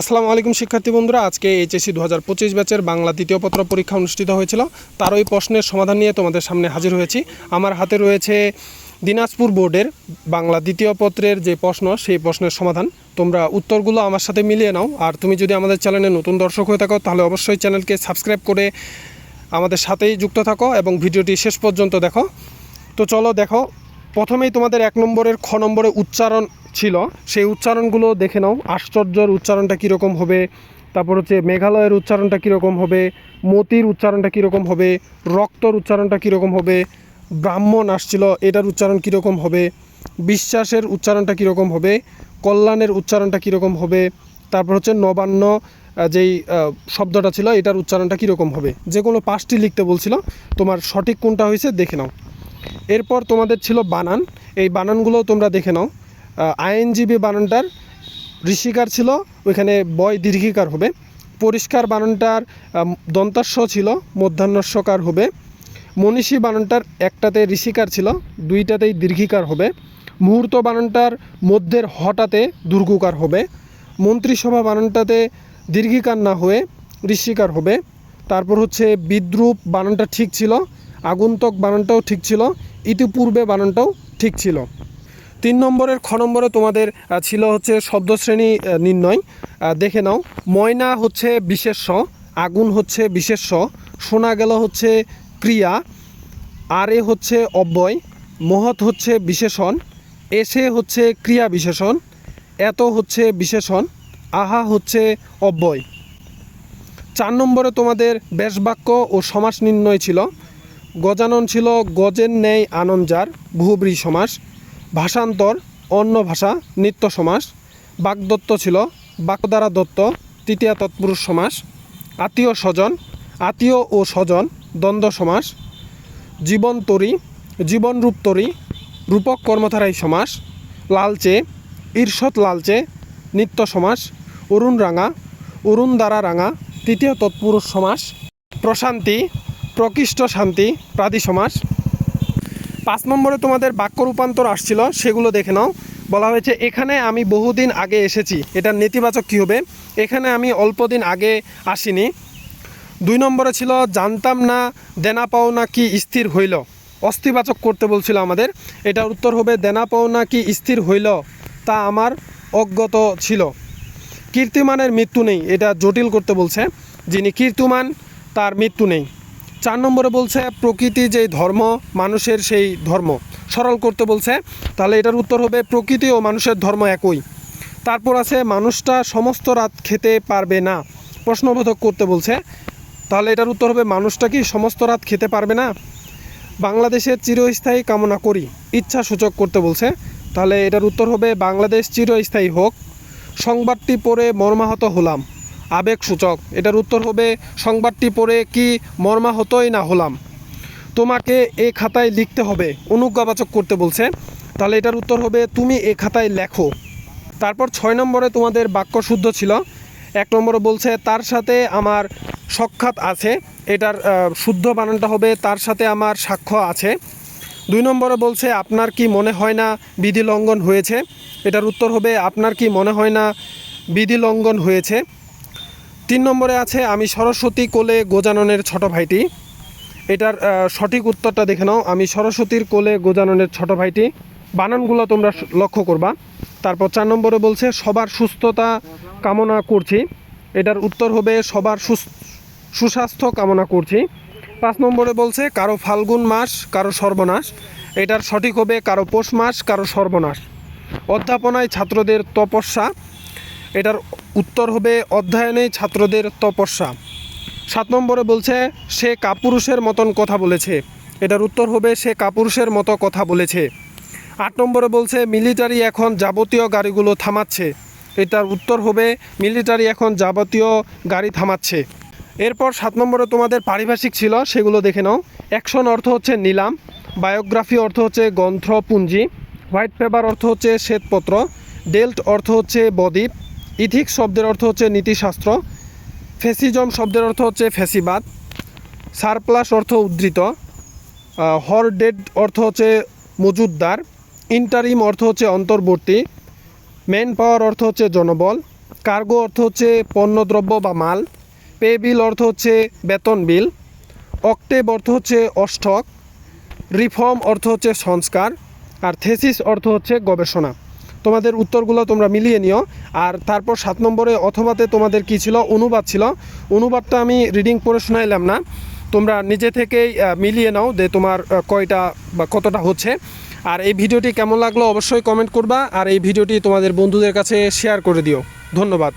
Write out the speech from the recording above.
আসসালামু আলাইকুম, শিক্ষার্থী বন্ধুরা। আজকে এইচএসসি দু হাজার পঁচিশ ব্যাচের বাংলা দ্বিতীয় পত্র পরীক্ষা অনুষ্ঠিত হয়েছিল। তার ওই প্রশ্নের সমাধান নিয়ে তোমাদের সামনে হাজির হয়েছি। আমার হাতে রয়েছে দিনাজপুর বোর্ডের বাংলা দ্বিতীয় পত্রের যে প্রশ্ন, সেই প্রশ্নের সমাধান। তোমরা উত্তরগুলো আমার সাথে মিলিয়ে নাও। আর তুমি যদি আমাদের চ্যানেলে নতুন দর্শক হয়ে থাকো, তাহলে অবশ্যই চ্যানেলকে সাবস্ক্রাইব করে আমাদের সাথেই যুক্ত থাকো এবং ভিডিওটি শেষ পর্যন্ত দেখো। তো চলো দেখো, প্রথমেই তোমাদের এক নম্বরের খ নম্বরে উচ্চারণ ছিল। সেই উচ্চারণগুলো দেখে নাও। আশ্চর্যর উচ্চারণটা কীরকম হবে? তারপর হচ্ছে মেঘালয়ের উচ্চারণটা কীরকম হবে? মতির উচ্চারণটা কীরকম হবে? রক্তর উচ্চারণটা কীরকম হবে? ব্রাহ্মণ আসছিল, এটার উচ্চারণ কীরকম হবে? বিশ্বাসের উচ্চারণটা কীরকম হবে? কল্যাণের উচ্চারণটা কীরকম হবে? তারপর হচ্ছে নবান্ন যেই শব্দটা ছিল, এটার উচ্চারণটা কীরকম হবে? যে কোনো পাঁচটি লিখতে বলছিল। তোমার সঠিক কোনটা হয়েছে, দেখে নাও। এরপর তোমাদের ছিল বানান। এই বানানগুলোও তোমরা দেখে নাও। আইএনজিবি বানানটার ঋষিকার ছিল ওইখানে বয় দীর্ঘিকার হবে। পরিষ্কার বানানটার আম, দন্তাস্ব ছিল মধ্যাহ্নস্বকার হবে। মনীষী বানানটার একটাতে ঋষিকার ছিল দুইটাতেই দীর্ঘিকার হবে। মুহূর্ত বানানটার মধ্যের হঠাতে দুর্গুকার হবে। মন্ত্রিসভা বানানটাতে দীর্ঘিকার না হয়ে ঋষিকার হবে। তারপর হচ্ছে বিদ্রুপ বানানটা ঠিক ছিল আগন্তুক বানানটাও ঠিক ছিল ইতিপূর্বে বানানটাও ঠিক ছিল। তিন নম্বরের খ নম্বরে তোমাদের ছিল হচ্ছে শব্দশ্রেণী নির্ণয়। দেখে নাও, ময়না হচ্ছে বিশেষ্য, আগুন হচ্ছে বিশেষ্য শোনা গেল হচ্ছে ক্রিয়া, আরে হচ্ছে অব্যয়, মহৎ হচ্ছে বিশেষণ, এসে হচ্ছে ক্রিয়া বিশেষণ, এত হচ্ছে বিশেষণ, আহা হচ্ছে অব্যয়। চার নম্বরে তোমাদের ব্যাসবাক্য ও সমাস নির্ণয় ছিল। গজানন ছিল গজের ন্যায় আনন্দার বহুব্রী সমাস। ভাষান্তর, অন্য ভাষা, নিত্য সমাস, বাগদত্ত ছিল বাগদ্বারা দত্ত, তৃতীয় তৎপুরুষ সমাস, আত্মীয় স্বজন, আত্মীয় ও স্বজন, দ্বন্দ্ব সমাস, জীবনতরী, জীবনরূপতরী, রূপক কর্মধারাই সমাস, লালচে ঈর্ষৎ লালচে, নিত্য সমাস অরুণ রাঙা অরুণ দ্বারা রাঙা, তৃতীয় তৎপুরুষ সমাস, প্রশান্তি, প্রকৃষ্ট শান্তি, প্রাদি সমাস পাঁচ নম্বরে তোমাদের বাক্য রূপান্তর আসছিল, সেগুলো দেখে নাও। বলা হয়েছে, এখানে আমি বহুদিন আগে এসেছি। এটার নেতিবাচক কী হবে? এখানে আমি অল্প দিন আগে আসিনি। দুই নম্বরে ছিল, জানতাম না, দেনা পাওনা কি স্থির হইল। অস্থিবাচক করতে বলছিল আমাদের। এটার উত্তর হবে, দেনা পাওনা কি স্থির হইল, তা আমার অজ্ঞত ছিল। কীর্তিমানের মৃত্যু নেই, এটা জটিল করতে বলছে। যিনি কীর্তিমান, তার মৃত্যু নেই। চার নম্বরে বলছে, প্রকৃতি যেই ধর্ম, মানুষের সেই ধর্ম। সরল করতে বলছে, তাহলে এটার উত্তর হবে, প্রকৃতি ও মানুষের ধর্ম একই। তারপর আছে, মানুষটা সমস্ত রাত খেতে পারবে না। প্রশ্নবোধক করতে বলছে, তাহলে এটার উত্তর হবে, মানুষটা কি সমস্ত রাত খেতে পারবে না? বাংলাদেশের চিরস্থায়ী কামনা করি, ইচ্ছা সূচক করতে বলছে। তাহলে এটার উত্তর হবে, বাংলাদেশ চিরস্থায়ী হোক। সংবাদটি পড়ে মর্মাহত হলাম। আবেগ সূচক। এটার উত্তর হবে, সংবাদটি পড়ে কি মর্মাহতই না হলাম? তোমাকে এ খাতায় লিখতে হবে, অনুজ্ঞাবাচক করতে বলছে। তাহলে এটার উত্তর হবে, তুমি এ খাতায় লেখো। তারপর ছয় নম্বরে তোমাদের বাক্য শুদ্ধ ছিল। এক নম্বরে বলছে, তার সাথে আমার সাক্ষাৎ আছে। এটার শুদ্ধ বানানটা হবে, তার সাথে আমার সাক্ষ্য আছে। দুই নম্বরে বলছে, আপনার কি মনে হয় না বিধি লঙ্ঘন হয়েছে? এটার উত্তর হবে, আপনার কি মনে হয় না বিধি লঙ্ঘন হয়েছে? তিন নম্বরে আছে, আমি সরস্বতী কোলে গোজাননের ছোট ভাইটি। এটার সঠিক উত্তরটা দেখে নাও। আমি সরস্বতীর কোলে গোজাননের ছোট ভাইটি। বানানগুলো তোমরা লক্ষ্য করবা। তারপর চার নম্বরে বলছে, সবার সুস্থতা কামনা করছি। এটার উত্তর হবে, সবার সুস্বাস্থ্য কামনা করছি। পাঁচ নম্বরে বলছে, কারও ফাল্গুন মাস, কারও সর্বনাশ। এটার সঠিক হবে, কারও পৌষ মাস, কারও সর্বনাশ। অধ্যাপনায় ছাত্রদের তপস্যা। এটার উত্তর হবে অধ্যয়নে ছাত্রদের তপস্যা। সাত নম্বরে বলছে, সে কাপুরুষের মতন কথা বলেছে। এটার উত্তর হবে, সে কাপুরুষের মতো কথা বলেছে। আট নম্বরে বলছে, মিলিটারি এখন যাবতীয় গাড়িগুলো থামাচ্ছে। এটার উত্তর হবে, মিলিটারি এখন যাবতীয় গাড়ি থামাচ্ছে। এরপর সাত নম্বরে তোমাদের পারিভাষিক ছিল, সেগুলো দেখে নাও। অ্যাকশন অর্থ হচ্ছে নিলাম, বায়োগ্রাফি অর্থ হচ্ছে গ্রন্থপুঞ্জি হোয়াইট পেপার অর্থ হচ্ছে শ্বেতপত্র, ডেল্ট অর্থ হচ্ছে বদ্বীপ ইথিক্স শব্দের অর্থ হচ্ছে নীতিশাস্ত্র ফেসিজম শব্দের অর্থ হচ্ছে ফেসিবাদ সারপ্লাস অর্থ উদ্ধৃত হরডেড অর্থ হচ্ছে মজুদদার ইন্টারিম অর্থ হচ্ছে অন্তর্বর্তী ম্যান পাওয়ার অর্থ হচ্ছে জনবল কার্গো অর্থ হচ্ছে পণ্যদ্রব্য বা মাল পে বিল অর্থ হচ্ছে বেতন বিল অক্টেব অর্থ হচ্ছে অষ্টক রিফর্ম অর্থ হচ্ছে সংস্কার আর থেসিস অর্থ হচ্ছে গবেষণা তোমাদের উত্তরগুলো তোমরা মিলিয়ে নিও। আর তারপর সাত নম্বরে অথবাতে তোমাদের কি ছিল? অনুবাদ ছিল। অনুবাদটা আমি রিডিং পড়ে শোনাইলাম না। তোমরা নিজে থেকেই মিলিয়ে নাও যে তোমার কয়টা বা কতটা হচ্ছে। আর এই ভিডিওটি কেমন লাগল অবশ্যই কমেন্ট করবা। আর এই ভিডিওটি তোমাদের বন্ধুদের কাছে শেয়ার করে দিও। ধন্যবাদ।